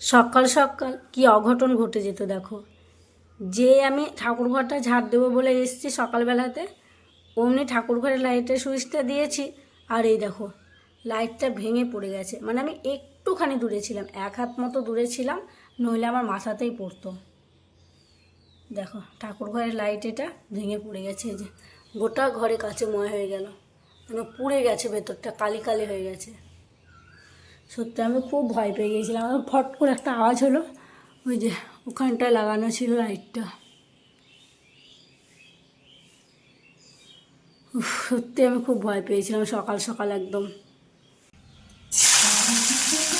সকাল সকাল কি অঘটন ঘটে যেত দেখো। যে আমি ঠাকুর ঘরটা ঝাড় দেবো বলে এসেছি সকালবেলাতে, অমনি ঠাকুর ঘরের লাইটের সুইচটা দিয়েছি আর এই দেখো, লাইটটা ভেঙে পড়ে গেছে। মানে আমি একটুখানি দূরে ছিলাম, এক হাত মতো দূরে ছিলাম, নইলে আমার মাথাতেই পড়তো। দেখো ঠাকুর ঘরের লাইট এটা ভেঙে পড়ে গেছে যে। গোটা ঘরে কাছে ময় হয়ে গেল। মানে পুড়ে গেছে ভেতরটা, কালি কালি হয়ে গেছে। সত্যি আমি খুব ভয় পেয়ে গিয়েছিলাম। আমার ফট করে একটা আওয়াজ হলো, ওই যে ওখানটায় লাগানো ছিল লাইটটা। সত্যি আমি খুব ভয় পেয়েছিলাম সকাল সকাল একদম।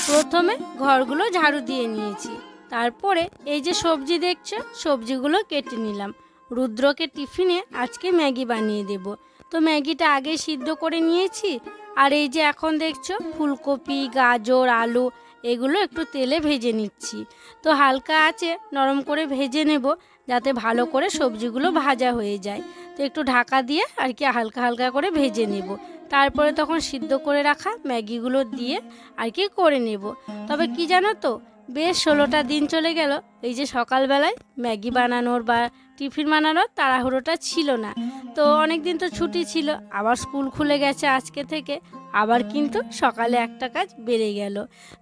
প্রথমে ঘরগুলো ঝাড়ু দিয়ে নিয়েছি। তারপরে এই যে সবজি দেখছ, সবজিগুলো কেটে নিলাম। রুদ্রকে টিফিনে আজকে ম্যাগি বানিয়ে দেব। তো ম্যাগিটা আগে সিদ্ধ করে নিয়েছি আর এই যে এখন দেখছ, ফুলকপি, গাজর, আলু, এগুলো একটু তেলে ভেজে নিচ্ছি। তো হালকা আছে, নরম করে ভেজে নেব যাতে ভালো করে সবজিগুলো ভাজা হয়ে যায়। তো একটু ঢাকা দিয়ে আর কি হালকা হালকা করে ভেজে নেব। তারপরে তখন সিদ্ধ করে রাখা ম্যাগিগুলো দিয়ে আর কি করে নেব। তবে কি জানো তো, বেশ ষোলোটা দিন চলে গেল, এই যে সকালবেলায় ম্যাগি বানানোর বা টিফিন বানানোর তাড়াহুড়োটা ছিল না। তো অনেক দিন তো ছুটি ছিল, আবার স্কুল খুলে গেছে আজকে থেকে, আবার কিন্তু সকালে একটা কাজ বেড়ে গেল।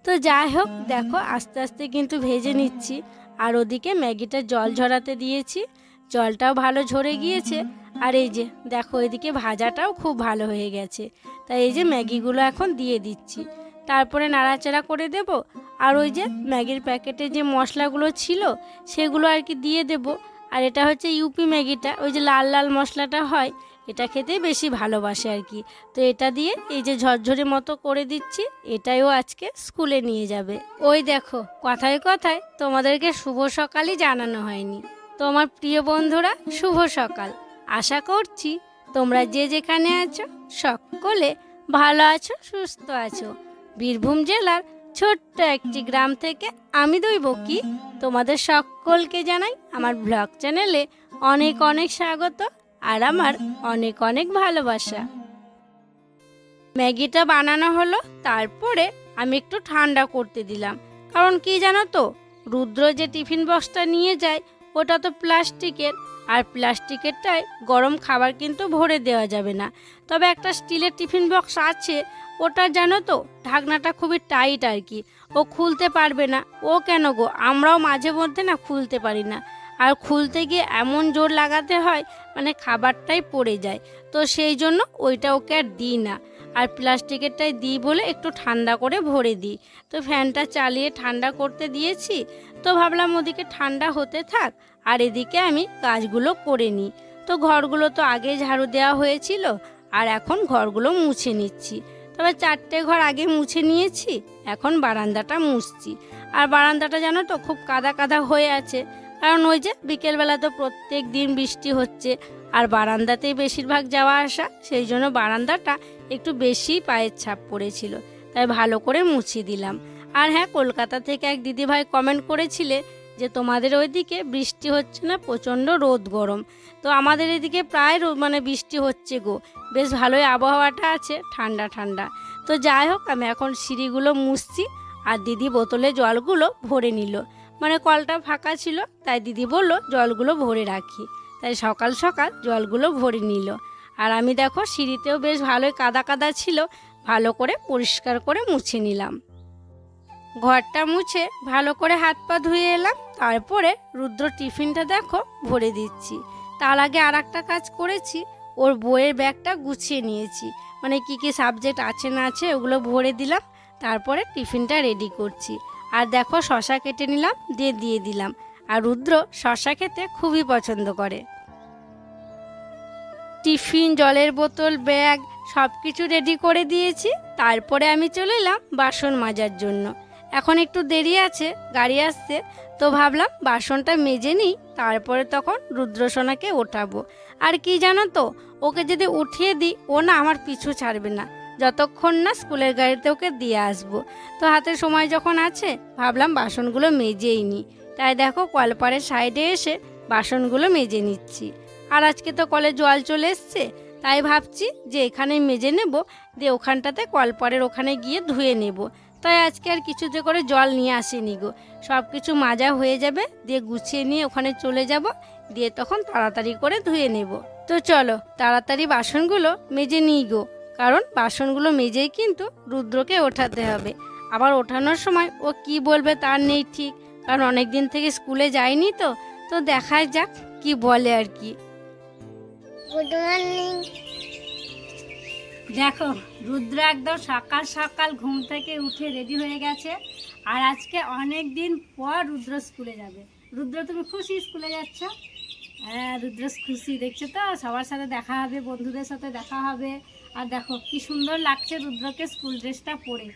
তো যাই হোক, দেখো আস্তে আস্তে কিন্তু ভেজে নিচ্ছি। আর ওদিকে ম্যাগিটা জল ঝরাতে দিয়েছি, জলটাও ভালো ঝরে গিয়েছে। আর এই যে, দেখো এদিকে ভাজাটাও খুব ভালো হয়ে গেছে। তাই এই যে ম্যাগিগুলো এখন দিয়ে দিচ্ছি। তারপরে নাড়াচাড়া করে দেব, আর ওই যে ম্যাগির প্যাকেটে যে মশলাগুলো ছিল, সেগুলো আর কি দিয়ে দেব। আর এটা হচ্ছে ইউপি ম্যাগিটা, ওই যে লাল লাল মশলাটা হয়, এটা খেতে বেশি ভালোবাসে আর কি। তো এটা দিয়ে এই যে ঝরঝরে মতো করে দিচ্ছি, এটাইও আজকে স্কুলে নিয়ে যাবে। ওই দেখো, কথায় কথায় তোমাদেরকে শুভ সকালই জানানো হয়নি। তো আমার প্রিয় বন্ধুরা, শুভ সকাল। আশা করছি তোমরা যে যেখানে আছো, সকলে ভালো আছো, সুস্থ আছো। বীরভূম জেলার ছোট্ট একটি গ্রাম থেকে আমি দইব কি? তোমাদের সকলকে জানাই আমার ব্লগ চ্যানেলে অনেক অনেক স্বাগত আর আমার অনেক অনেক ভালোবাসা। ম্যাগিটা বানানো হলো, তারপরে আমি একটু ঠান্ডা করতে দিলাম। কারণ কি জানো তো, রুদ্র যে টিফিন বক্সটা নিয়ে যায়, ওটা তো প্লাস্টিকের। আর প্লাস্টিকেরটায় গরম খাবার কিন্তু ভরে দেওয়া যাবে না। তবে একটা স্টিলের টিফিন বক্স আছে ওটা জানো তো, ঢাকনাটা খুবই টাইট আর কি। ও খুলতে পারবে না। ও কেন গো? আমরাও মাঝে মধ্যে না খুলতে পারি না। আর খুলতে গিয়ে এমন জোর লাগাতে হয় মানে খাবারটাই পড়ে যায়। তো সেই জন্য ওইটা ওকে আর দিই না। আর প্লাস্টিকেরটাই দিই বলে একটু ঠান্ডা করে ভরে দিই। তো ফ্যানটা চালিয়ে ঠান্ডা করতে দিয়েছি। তো ভাবলাম ওদিকে ঠান্ডা হতে থাক, আর এদিকে আমি কাজগুলো করে নিই। তো ঘরগুলো তো আগে ঝাড়ু দেওয়া হয়েছিল, আর এখন ঘরগুলো মুছে নিচ্ছি। তবে চারটে ঘর আগে মুছে নিয়েছি, এখন বারান্দাটা মুছছি। আর বারান্দাটা জানো তো খুব কাদা কাদা হয়ে আছে। কারণ ওই যে বিকেলবেলা তো প্রত্যেক দিন বৃষ্টি হচ্ছে, আর বারান্দাতেই বেশিরভাগ যাওয়া আসা, সেই জন্য বারান্দাটা একটু বেশি পায়ের ছাপ পড়েছিল, তাই ভালো করে মুছিয়ে দিলাম। আর হ্যাঁ কলকাতা থেকে এক দিদিভাই কমেন্ট করেছিলে যে তোমাদের ওইদিকে বৃষ্টি হচ্ছে না, প্রচণ্ড রোদ গরম। তো আমাদের এদিকে প্রায় মানে বৃষ্টি হচ্ছে গো। বেশ ভালোই আবহাওয়াটা আছে, ঠান্ডা ঠান্ডা। তো যাই হোক, আমি এখন সিঁড়িগুলো মুছছি আর দিদি বোতলে জলগুলো ভরে নিল। মানে কলটা ফাঁকা ছিল, তাই দিদি বলল, জলগুলো ভরে রাখি। তাই সকাল সকাল জলগুলো ভরে নিল। আর আমি দেখো, সিঁড়িতেও বেশ ভালোই কাদা কাদা ছিল, ভালো করে পরিষ্কার করে মুছে নিলাম। ঘরটা মুছে ভালো করে হাত পা ধুয়ে এলাম, তারপরে রুদ্র টিফিনটা দেখো ভরে দিচ্ছি। তার আগে আর একটা কাজ করেছি, ওর বইয়ের ব্যাগটা গুছিয়ে নিয়েছি। মানে কি কি সাবজেক্ট আছে না আছে ওগুলো ভরে দিলাম, তারপরে টিফিনটা রেডি করছি। আর দেখো শশা কেটে নিলাম, দিয়ে দিয়ে দিলাম। আর রুদ্র শশা খেতে খুবই পছন্দ করে। টিফিন, জলের বোতল, ব্যাগ সব কিছু রেডি করে দিয়েছি। তারপরে আমি চলে এলাম বাসন মাজার জন্য। এখন একটু দেরি আছে, গাড়ি আসছে। তো ভাবলাম বাসনটা মেজে নিই, তারপরে তখন রুদ্রসোনাকে ওঠাবো। আর কি জানো তো, ওকে যদি উঠিয়ে দিই, ও না আমার পিছু ছাড়বে না। যতক্ষণ না স্কুলের গাড়িতে ওকে দিয়ে আসব। তো হাতে সময় যখন আছে, ভাবলাম বাসনগুলো মেজেই নিই। তাই দেখো, কলপাড়ের সাইডে এসে বাসনগুলো মেজে নিচ্ছি। আর আজকে তো কলে জল চলে এসছে, তাই ভাবছি যে এখানে মেজে নেব, দিয়ে ওখানটাতে কলপাড়ের ওখানে গিয়ে ধুয়ে নেব। তাই আজকে আর কিছুতে করে জল নিয়ে আসিনি গো। সব কিছু মাজা হয়ে যাবে, দিয়ে গুছিয়ে নিয়ে ওখানে চলে যাব, দিয়ে তখন তাড়াতাড়ি করে ধুয়ে নেব। তো চলো, তাড়াতাড়ি বাসনগুলো মেজে নিই গো, কারণ বাসনগুলো মেজেই কিন্তু রুদ্রকে ওঠাতে হবে। আবার ওঠানোর সময় ও কি বলবে তার নেই ঠিক, কারণ অনেক দিন থেকে স্কুলে যায়নি তো তো দেখাই যাক কি বলে আর কি। গুড মর্নিং দেখো, রুদ্র একদম সকাল সকাল ঘুম থেকে উঠে রেডি হয়ে গেছে। আর আজকে অনেক দিন পর রুদ্র স্কুলে যাবে। রুদ্র, তুমি খুশি স্কুলে যাচ্ছ? হ্যাঁ রুদ্র খুশি, দেখছ তো? সবার সাথে দেখা হবে, বন্ধুদের সাথে দেখা হবে। আর দেখো, কি সুন্দর লাগছে রুদ্রকে স্কুল ড্রেসটা পরে।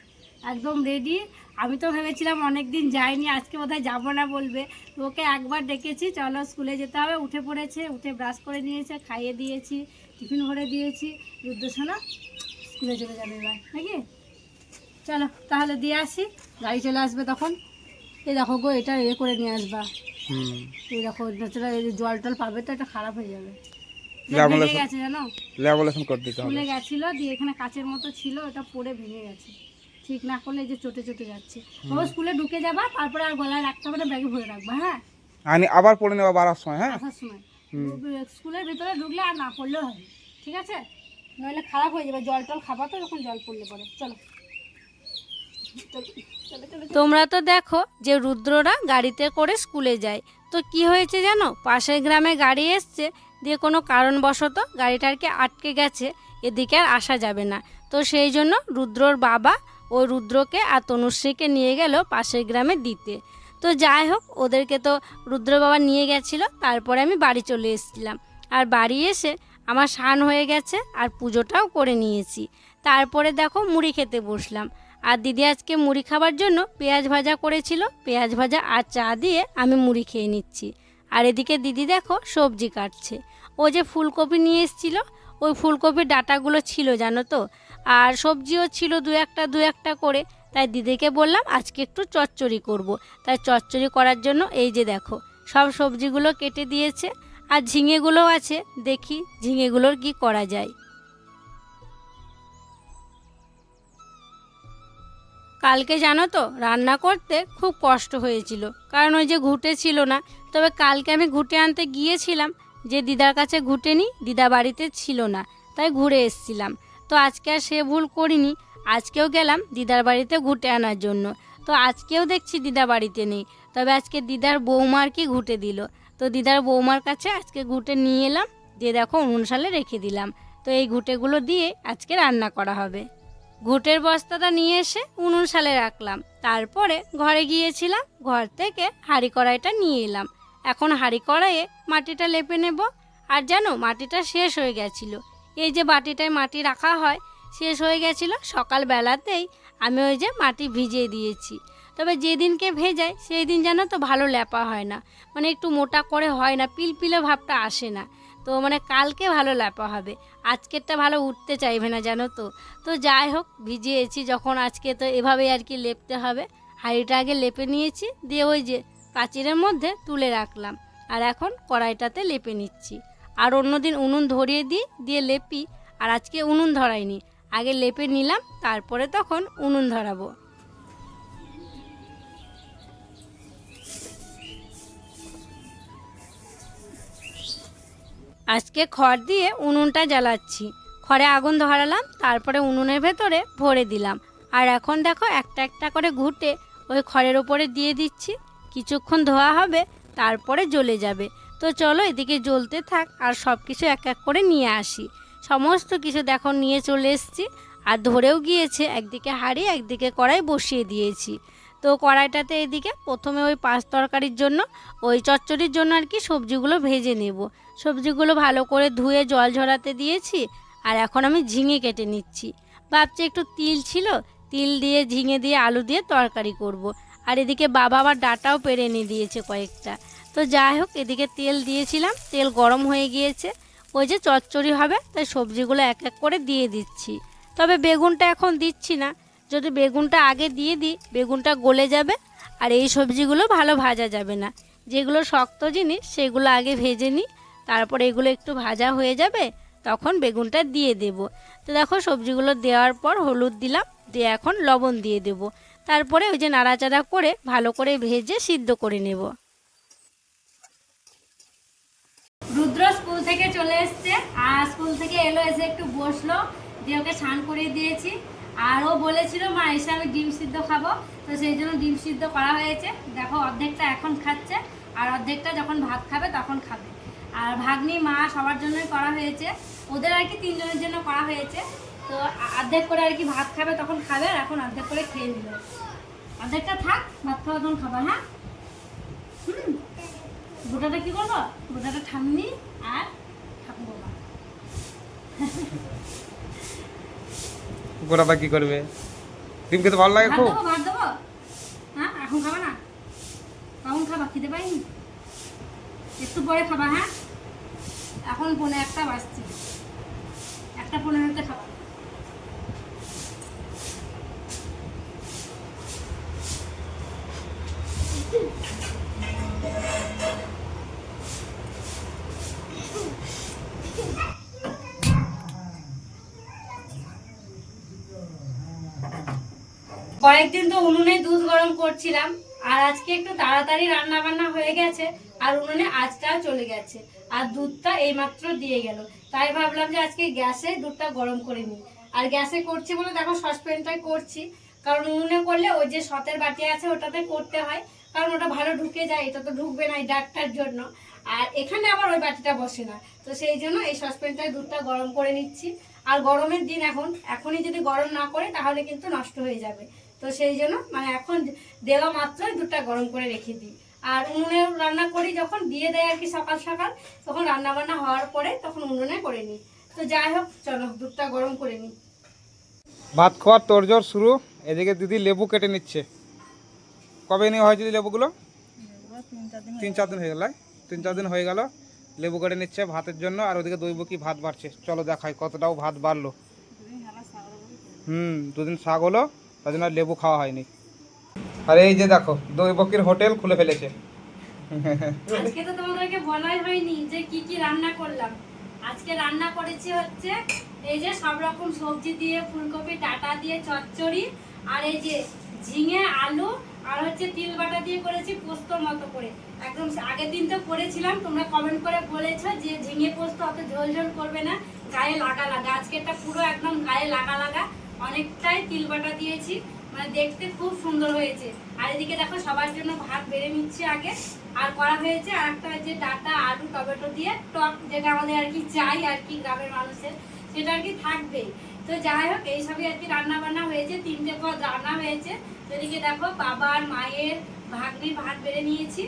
একদম রেডি আমি তো ভেবেছিলাম অনেক দিন যাইনি, আজকে বোধহয় যাব না বলবে। ওকে একবার ডেকেছি, চলো স্কুলে যেতে হবে। উঠে পড়েছে, উঠে ব্রাশ করে নিয়েছে, খাইয়ে দিয়েছি। টিফিন ভরে দিয়েছি রুদ্রসোনা স্কুলে চলে যাবে এবার নাকি? চলো তাহলে দিয়ে আসি গাড়ি চলে আসবে তখন। এই দেখো গো এটা এ করে নিয়ে আসবা। এই দেখো জল টল পাবে তো এটা খারাপ হয়ে যাবে। গেছে জানো? ল্যাবলেশন করে দিতে হবে। স্কুলে গেছিল দিয়ে এখানে কাচের মতো ছিল ওটা পড়ে ভেঙে গেছে। ঠিক না করলে যে চটে চটে যাচ্ছে। স্কুলে ঢুকে যাবা তারপরে আর গলায় রাখতে হবে না ব্যাগে ভরে রাখবা হ্যাঁ? আবার পড়ে নেওয়া বাড়ার সময় হ্যাঁ? আসার সময়। স্কুলের ভিতরে ঢুকলে আর না পড়লেও হবে। ঠিক আছে? নইলে খারাপ হয়ে যাবে জল টল খাবা তো যখন জল পড়লে পরে। চলো। তোমরা তো দেখো যে রুদ্ররা গাড়িতে করে স্কুলে যায়। তো কি হয়েছে জানো? পাশের গ্রামে গাড়ি এসছে দিয়ে কোনো কারণবশত গাড়িটারকে আটকে গেছে এদিকে আর আসা যাবে না। তো সেই জন্য রুদ্রর বাবা ও রুদ্রকে আর তনুশ্রীকে নিয়ে গেল পাশের গ্রামে দিতে। তো যাই হোক, ওদেরকে তো রুদ্র বাবা নিয়ে গেছিল, তারপরে আমি বাড়ি চলে এসেছিলাম। আর বাড়ি এসে আমার স্নান হয়ে গেছে আর পুজোটাও করে নিয়েছি। তারপরে দেখো মুড়ি খেতে বসলাম। আর দিদি আজকে মুড়ি খাবার জন্য পেঁয়াজ ভাজা করেছিল। পেঁয়াজ ভাজা আর চা দিয়ে আমি মুড়ি খেয়ে নিচ্ছি। আর এদিকে দিদি দেখো সবজি কাটছে। ও যে ফুলকপি নিয়ে এসেছিল, ওই ফুলকপির ডাটাগুলো ছিল জানো তো? আর সবজিও ছিল দু একটা দু একটা করে। তাই দিদিকে বললাম আজকে একটু চচ্চড়ি করব। তাই চচ্চড়ি করার জন্য এই যে দেখো, সব সবজিগুলো কেটে দিয়েছে আর ঝিঙেগুলোও আছে। দেখি ঝিঙেগুলোর কি করা যায়। কালকে জানো তো, রান্না করতে খুব কষ্ট হয়েছিল, কারণ ওই যে ঘুটে ছিল না। তবে কালকে আমি ঘুটে আনতে গিয়েছিলাম, যে দিদার কাছে ঘুটে নি, দিদা বাড়িতে ছিল না, তাই ঘুরে এসছিলাম। তো আজকে আর সে ভুল করিনি আজকেও গেলাম দিদার বাড়িতে ঘুটে আনার জন্য। তো আজকেও দেখছি দিদা বাড়িতে নেই। তবে আজকে দিদার বৌমার কি ঘুটে দিল? তো দিদার বৌমার কাছে আজকে ঘুটে নিয়ে এলাম, দিয়ে দেখো উনুন সালে রেখে দিলাম। তো এই ঘুটেগুলো দিয়ে আজকে রান্না করা হবে। ঘুটের বস্তাটা নিয়ে এসে উনুন সালে রাখলাম। তারপরে ঘরে গিয়েছিলাম, ঘর থেকে হাঁড়ি কড়াইটা নিয়ে এলাম। এখন হাঁড়ি কড়াইয়ে মাটিটা লেপে নেব। আর জানো, মাটিটা শেষ হয়ে গেছিল। এই যে বাটিটায় মাটি রাখা হয় শেষ হয়ে গেছিল, সকালবেলাতেই আমি ওই যে মাটি ভিজিয়ে দিয়েছি। তবে যেদিনকে ভেজাই সেই দিন যেন তো ভালো ল্যাপা হয় না। মানে একটু মোটা করে হয় না, পিলপিলে ভাবটা আসে না। তো মানে কালকে ভালো ল্যাপা হবে, আজকেরটা ভালো উঠতে চাইবে না জানো তো। তো যাই হোক, ভিজিয়েছি যখন আজকে তো এভাবেই আর কি লেপতে হবে। হাঁড়িটা আগে লেপে নিয়েছি, দিয়ে ওই যে কাচিরের মধ্যে তুলে রাখলাম। আর এখন কড়াইটাতে লেপে নিচ্ছি। আর অন্যদিন উনুন ধরিয়ে দিই, দিয়ে লেপি। আর আজকে উনুন ধরাইনি। আগে লেপে নিলাম, তারপরে তখন উনুন ধরাবো। আজকে খড় দিয়ে উনুনটা জ্বালাচ্ছি। খড়ে আগুন ধরালাম, তারপরে উনুনের ভেতরে ভরে দিলাম। আর এখন দেখো একটা একটা করে ঘুটে ওই খড়ের ওপরে দিয়ে দিচ্ছি। কিছুক্ষণ ধোয়া হবে, তারপরে জ্বলে যাবে। তো চলো এদিকে জ্বলতে থাক, আর সব কিছু এক এক করে নিয়ে আসি। সমস্ত কিছু দেখো, নিয়ে চলে এসেছি। আর ধরেও গিয়েছে, একদিকে হাঁড়ি, একদিকে কড়াই বসিয়ে দিয়েছি। তো কড়াইটাতে এদিকে প্রথমে ওই পাঁচ তরকারির জন্য, ওই চচ্চড়ির জন্য আর কি সবজিগুলো ভেজে নেব। সবজিগুলো ভালো করে ধুয়ে জল ঝরাতে দিয়েছি, আর এখন আমি ঝিঙে কেটে নিচ্ছি। ভাবছি একটু তিল ছিল, তিল দিয়ে, ঝিঙে দিয়ে, আলু দিয়ে তরকারি করব। আর এদিকে বাবা আবার ডাটাও পেরে এনে দিয়েছে কয়েকটা। তো যাই হোক, এদিকে তেল দিয়েছিলাম, তেল গরম হয়ে গিয়েছে। ওই যে চচ্চড়ি হবে, তাই সবজিগুলো এক এক করে দিয়ে দিচ্ছি। তবে বেগুনটা এখন দিচ্ছি না। যদি বেগুনটা আগে দিয়ে দিই, বেগুনটা গলে যাবে আর এই সবজিগুলো ভালো ভাজা যাবে না। যেগুলো শক্ত জিনিস, সেগুলো আগে ভেজে নিই, তারপর এগুলো একটু ভাজা হয়ে যাবে, তখন বেগুনটা দিয়ে দেব। তো দেখো সবজিগুলো দেওয়ার পর হলুদ দিলাম, দিয়ে এখন লবণ দিয়ে দেব। তারপরে ওই যে নাড়াচাড়া করে ভালো করে ভেজে সিদ্ধ করে নেব। রুদ্র স্কুল থেকে চলে এসছে আর স্কুল থেকে এলো এসে একটু বসল, দিয়ে ওকে স্নান করিয়ে দিয়েছি। আর ও বলেছিল, মা, এসে আমি ডিম সিদ্ধ খাব। তো সেই জন্য ডিম সিদ্ধ করা হয়েছে। দেখো, অর্ধেকটা এখন খাচ্ছে আর অর্ধেকটা যখন ভাত খাবে তখন খাবে। আর ভাগ্নি, মা সবার জন্যই করা হয়েছে। ওদের আর কি তিনজনের জন্য করা হয়েছে। তো অর্ধেক করে আর কি ভাত খাবে তখন খাবে আর এখন অর্ধেক করে খেয়ে নিল। অর্ধেকটা থাক, ভাত খাওয়া তখন খাবা হ্যাঁ? হুম। গোটাটা কি করব? গোটাটা ঠান্ডি আর ঠাকুর গোড়াটা কি করবে? ডিম খেতে ভালো লাগে খুব। ভাত দেবো? হ্যাঁ এখন খাবা না? কখন খাবা খেতে পাইনি? একটু পরে খাবা হ্যাঁ? এখন পনেরো একটা বাজছে। একটা পনেরোতে খাবা। কয়েকদিন তো উনুনে দুধ গরম করছিলাম, আর আজকে একটু তাড়াতাড়ি রান্না বান্না হয়ে গেছে, আর উনুনে আজটাও চলে গেছে, আর দুধটা এইমাত্র দিয়ে গেল। তাই ভাবলাম যে আজকে গ্যাসে দুধটা গরম করে নিই। আর গ্যাসে করছি বলে দেখো সসপ্যানটাই করছি, কারণ উনুনে করলে ওই যে সতের বাটি আছে ওটাতে করতে হয়, কারণ ওটা ভালো ঢুকে যায়, এটা তো ঢুকবে না এই ডাকটার জন্য। আর এখানে আবার ওই বাটিটা বসে না, তো সেই জন্য এই সসপ্যানটায় দুধটা গরম করে নিচ্ছি। আর গরমের দিন এখন, এখনই যদি গরম না করে তাহলে কিন্তু নষ্ট হয়ে যাবে। তো সেই জন্য মানে এখন দেওয়া মাত্রই দুধটা গরম করে রেখে দিই। আর উনুনে রান্না করি যখন, দিয়ে দেয় আর কি সকাল সকাল, তখন রান্না বান্না হওয়ার পরে তখন উনুনে করে নিই। তো যাই হোক, চলো দুধটা গরম করে নিই। ভাত খাওয়ার তোড়জোড় শুরু। এদিকে দিদি লেবু কেটে নিচ্ছে। কবে নেওয়া হয়েছে দিদি লেবুগুলো? তিন চার দিন হয়ে গেল তিন চার দিন হয়ে গেল, লেবু কেটে নিচ্ছে ভাতের জন্য, আর ওদিকে দইবকি ভাত বাড়ছে। চলো দেখাই কতটাও ভাত বাড়লো। হুম, দুদিন শাক হলো। তার জন্য লেবু খাওয়া হয়নি। আর এই যে দেখো দইবকির হোটেল খুলে ফেলেছে। আজকে তো তোমাদেরকে বলাই হয়নি যে কি কি রান্না করলাম। আজকে রান্না করেছি হচ্ছে এই যে সব রকম সবজি দিয়ে, ফুলকপি, ডাটা দিয়ে, চচ্চড়ি, আর এই যে ঝিঙে, আলু, আর হচ্ছে তিল বাটা দিয়ে করেছি পোস্তর মতো করে। একদম আগের দিন তো করেছিলাম, তোমরা কমেন্ট করে বলেছ যে ঝিঙে পোস্ত অত ঝোল ঝোল করবে না, গায়ে লাগা লাগা। আজকেরটা পুরো একদম গায়ে লাগা লাগা। অনেকটাই তিল বাটা দিয়েছি। মানে দেখতে খুব সুন্দর হয়েছে। আর এদিকে দেখো, সবার জন্য ভাত বেড়ে নিচ্ছে আগে। আর করা হয়েছে আর একটা যে ডাটা, আলু, টমেটো দিয়ে টক, যেটা আমাদের আর কি চাই আর কি গ্রামের মানুষের। সেটা আর কি থাকবেই। তো যাই হোক এইসবই আর কি রান্না বান্না হয়েছে। তিনটে পদ রান্না হয়েছে। এদিকে দেখো, বাবার, মায়ের, ভাগ্নির ভাত বেড়ে নিয়েছি।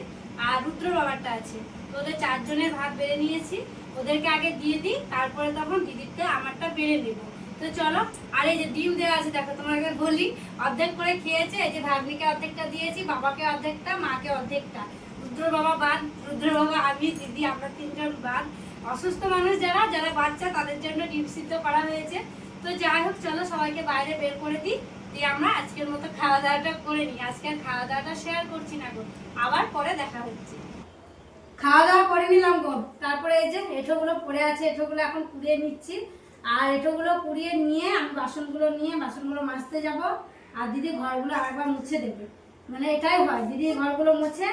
আর রুদ্র বাবারটা আছে। ওদের চারজনের ভাত বেড়ে নিয়েছি। ওদেরকে আগে দিয়ে দিই, তারপরে তখন দিদিরটা আমারটা বেড়ে নেব। তো চলো, আর এই যে ডিম দেওয়া আছে, দেখো তোমাকে বলি, অর্ধেক করে খেয়েছে, এই যে ভাগ্নিকে অর্ধেকটা দিয়েছি, বাবাকে অর্ধেকটা, মাকে অর্ধেকটা। রুদ্র বাবা বাদ রুদ্র বাবা আমি, দিদি, আমরা তিনজন বাদ। অসুস্থ মানুষ যারা যারা বাচ্চা, তাদের জন্য ডিম সিদ্ধ করা হয়েছে। তো যাই হোক, চলো সবাইকে বাইরে বের করে দিই, দিয়ে আমরা আজকের মতো খাওয়া দাওয়াটা করে নিই। আজকে আর খাওয়া দাওয়াটা শেয়ার করছি না গো, আবার পরে দেখা হচ্ছে। খাওয়া দাওয়া করে নিলাম গো। তারপরে এই যে এঁঠোগুলো পড়ে আছে, এঁঠোগুলো এখন কুড়িয়ে নিচ্ছি। আর এঁঠোগুলো কুড়িয়ে নিয়ে আমি বাসনগুলো নিয়ে বাসনগুলো মাজতে যাব। আর দিদি ঘরগুলো আরেকবার মুছে দেবে। মানে এটাই হয়, দিদি ঘরগুলো মুছে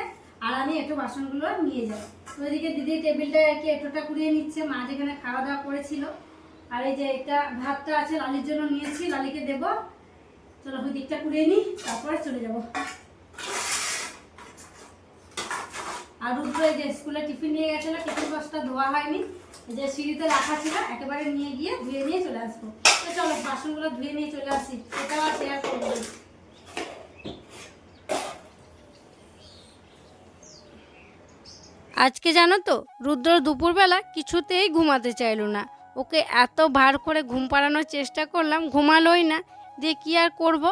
আর আমি একটু বাসনগুলো নিয়ে যাই তো ওইদিকে দিদি টেবিলটা কি এঁটোটা কুড়িয়ে নিচ্ছে, মা যেখানে খাওয়া দাওয়া করেছিল। আর এই যে এটা ভাতটা আছে, লালির জন্য নিয়েছি, লালিকে দেবো। চলো ওই দিকটা কুড়িয়ে নিই, তারপরে চলে যাব। আর রুদ্র এই যে স্কুলে টিফিন নিয়ে গেছিল টিফিন বক্সটা ধোয়া হয়নি। যে সিঁড়িতে রাখা ছিল, একেবারে নিয়ে গিয়ে ধুয়ে নিয়ে চলে আসব। তো চলো, বাসনগুলো ধুয়ে নিয়ে চলে আসি। এটাও আর শেয়ার করব আজকে জানো তো, রুদ্র দুপুরবেলা কিছুতেই ঘুমাতে চাইলো না। ওকে এত ভার করে ঘুম পাড়ানোর চেষ্টা করলাম, ঘুমালোই না। দিয়ে কী আর করব?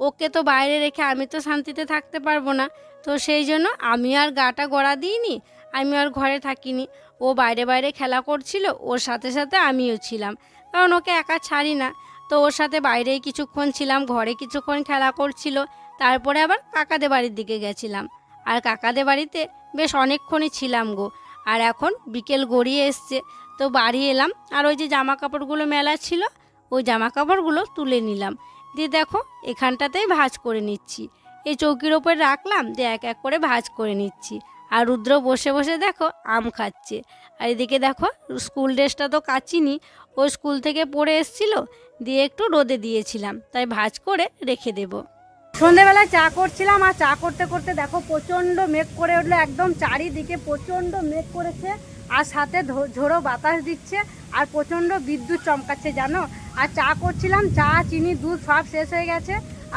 ওকে তো বাইরে রেখে আমি তো শান্তিতে থাকতে পারব না। তো সেই জন্য আমি আর গাটা গড়া দিইনি, আমি আর ঘরে থাকিনি। ও বাইরে বাইরে খেলা করছিল, ওর সাথে সাথে আমিও ছিলাম। কারণ ওকে একা ছাড়ি না। তো ওর সাথে বাইরেই কিছুক্ষণ ছিলাম, ঘরে কিছুক্ষণ খেলা করছিল, তারপরে আবার কাকাদের বাড়ির দিকে গেছিলাম। আর কাকাদের বাড়িতে বেশ অনেকক্ষণই ছিলাম গো। আর এখন বিকেল গড়িয়ে এসছে, তো বাড়ি এলাম। আর ওই যে জামা কাপড়গুলো মেলা ছিল, ওই জামা কাপড়গুলো তুলে নিলাম। দিয়ে দেখো, এখানটাতেই ভাজ করে নিচ্ছি। এই চৌকির ওপর রাখলাম, দিয়ে এক এক করে ভাজ করে নিচ্ছি। আর রুদ্র বসে বসে দেখো আম খাচ্ছে। আর এদিকে দেখো স্কুল ড্রেসটা তো কাচিনি ও স্কুল থেকে পড়ে এসছিল, দিয়ে একটু রোদে দিয়েছিলাম, তাই ভাজ করে রেখে দেবো। সন্ধেবেলায় চা করছিলাম, আর চা করতে করতে দেখো প্রচণ্ড মেঘ করে উঠল, একদম চারিদিকে প্রচণ্ড মেঘ করেছে, আর সাথে ঝোড়ো বাতাস দিচ্ছে, আর প্রচণ্ড বিদ্যুৎ চমকাচ্ছে, জানো? আর চা করছিলাম, চা, চিনি, দুধ সব শেষ হয়ে গেছে,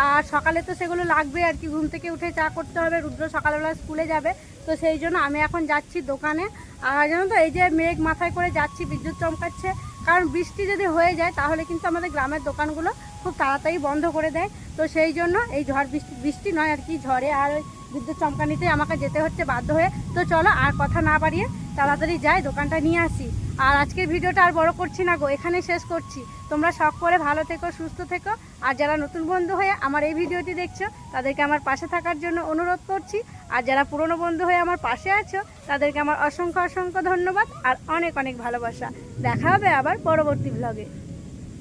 আর সকালে তো সেগুলো লাগবে আর কি ঘুম থেকে উঠে চা করতে হবে, রুদ্র সকালবেলা স্কুলে যাবে তো সেই জন্য আমি এখন যাচ্ছি দোকানে। আর জানো তো, এই যে মেঘ মাথায় করে যাচ্ছি, বিদ্যুৎ চমকাচ্ছে। কারণ বৃষ্টি যদি হয়ে যায়, তাহলে কিন্তু আমাদের গ্রামের দোকানগুলো খুব তাড়াতাড়ি বন্ধ করে দেয়। তো সেই জন্য এই ঝড় বৃষ্টি বৃষ্টি নয় আর কি, ঝড়ে আর ওই বিদ্যুৎ চমকানিতে আমাকে যেতে হচ্ছে বাধ্য হয়ে। তো চলো আর কথা না বাড়িয়ে তাড়াতাড়ি যাই, দোকানটা নিয়ে আসি। আর আজকের ভিডিওটা আর বড় করছি না গো, এখানে শেষ করছি। তোমরা শখ করে ভালো থেকো, সুস্থ থেকো, আর যারা নতুন বন্ধু হয়ে আমার এই ভিডিওটি দেখছ, তাদেরকে আমার পাশে থাকার জন্য অনুরোধ করছি। আর যারা পুরনো বন্ধু হয়ে আমার পাশে আছো, তাদেরকে আমার অসংখ্য অসংখ্য ধন্যবাদ আর অনেক অনেক ভালোবাসা। দেখা হবে আবার পরবর্তী ব্লগে